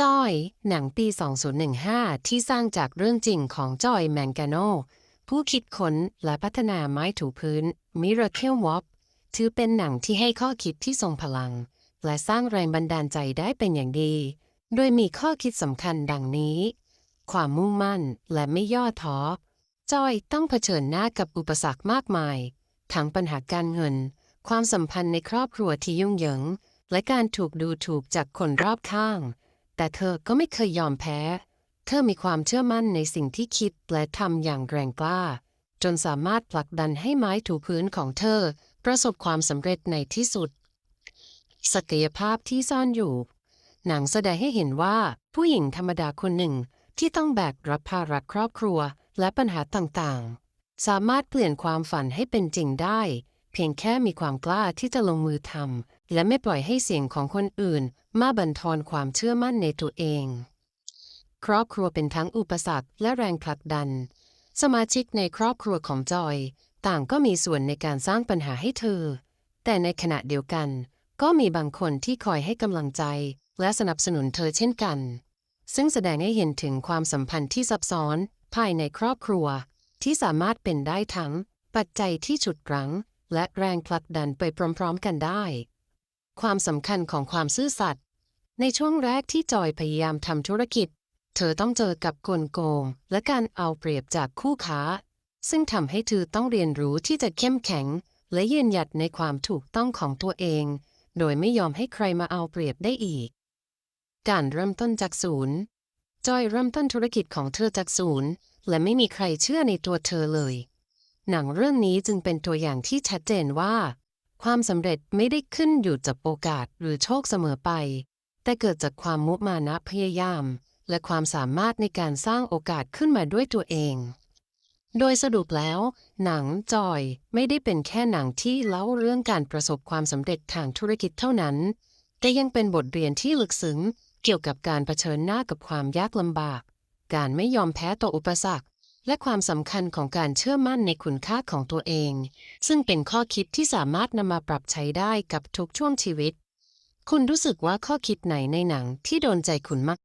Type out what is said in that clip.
จอย หนังปี 2015 ที่สร้างจากเรื่องจริงของจอยแมงกาโน ผู้คิดค้นและพัฒนาไม้ถูพื้นมิราเคิลวอปถือเป็นหนังที่ให้ข้อคิดที่ทรงพลัง และสร้างแรงบันดาลใจได้เป็นอย่างดี โดยมีข้อคิดสำคัญดังนี้ ความมุ่งมั่นและไม่ย่อท้อ จอยต้องเผชิญหน้ากับอุปสรรคมากมาย ทั้งปัญหาการเงิน ความสัมพันธ์ในครอบครัวที่ยุ่งเหยิง และการถูกดูถูกจากคนรอบข้าง แต่เธอก็ไม่เคยยอมแพ้ เธอมีความเชื่อมั่นในสิ่งที่คิดและทำอย่างแรงกล้า จนสามารถผลักดันให้ไม้ถูพื้นของเธอ ประสบความสำเร็จในที่สุด ศักยภาพที่ซ่อนอยู่ หนังแสดงให้เห็นว่าผู้หญิงธรรมดาคนหนึ่งที่ต้องแบกรับภาระครอบครัวและปัญหาต่างๆ สามารถเปลี่ยนความฝันให้เป็นจริงได้ เพียงแค่มีความกล้าที่จะลงมือทำและไม่ปล่อยให้เสียงของคนอื่น มาบั่นทอนความเชื่อมั่นในตัวเอง ครอบครัวเป็นทั้งอุปสรรคและแรงผลักดัน สมาชิกในครอบครัวของจอย ต่างก็มีส่วนในการสร้างปัญหาให้เธอ แต่ในขณะเดียวกัน ก็มีบางคนที่คอยให้กำลังใจ และสนับสนุนเธอเช่นกัน ซึ่งแสดงให้เห็นถึงความสัมพันธ์ที่ซับซ้อน ภายในครอบครัว ที่สามารถเป็นได้ทั้ง ปัจจัยที่ฉุดรั้ง และแรงผลักดันไปพร้อมๆกันได้ ความสำคัญของความซื่อสัตย์ในช่วงแรกที่จอยพยายามทำธุรกิจ เธอต้องเจอกับกลโกง และการเอาเปรียบจากคู่ค้า ซึ่งทำให้เธอต้องเรียนรู้ที่จะเข้มแข็ง และยืนหยัดในความถูกต้องของตัวเอง โดยไม่ยอมให้ใครมาเอาเปรียบได้อีก การเริ่มต้นจากศูนย์จอยเริ่มต้นธุรกิจของเธอจากศูนย์ และไม่มีใครเชื่อในตัวเธอเลย หนังเรื่องนี้จึงเป็นตัวอย่างที่ชัดเจนว่า ความสำเร็จไม่ได้ขึ้นอยู่จากโอกาสหรือโชคเสมอไป แต่เกิดจากความมุมานะพยายาม และความสามารถในการสร้างโอกาสขึ้นมาด้วยตัวเอง โดยสรุปแล้ว หนังจอยไม่ได้เป็นแค่หนังที่เล่าเรื่องการประสบความสำเร็จทางธุรกิจเท่านั้น แต่ยังเป็นบทเรียนที่ลึกซึ้งเกี่ยวกับการเผชิญหน้ากับความยากลำบาก การไม่ยอมแพ้ต่ออุปสรรค และความสำคัญของการเชื่อมั่นในคุณค่าของตัวเอง ซึ่งเป็นข้อคิดที่สามารถนำมาปรับใช้ได้กับทุกช่วงชีวิต คุณรู้สึกว่าข้อคิดไหนในหนังที่โดนใจคุณมาก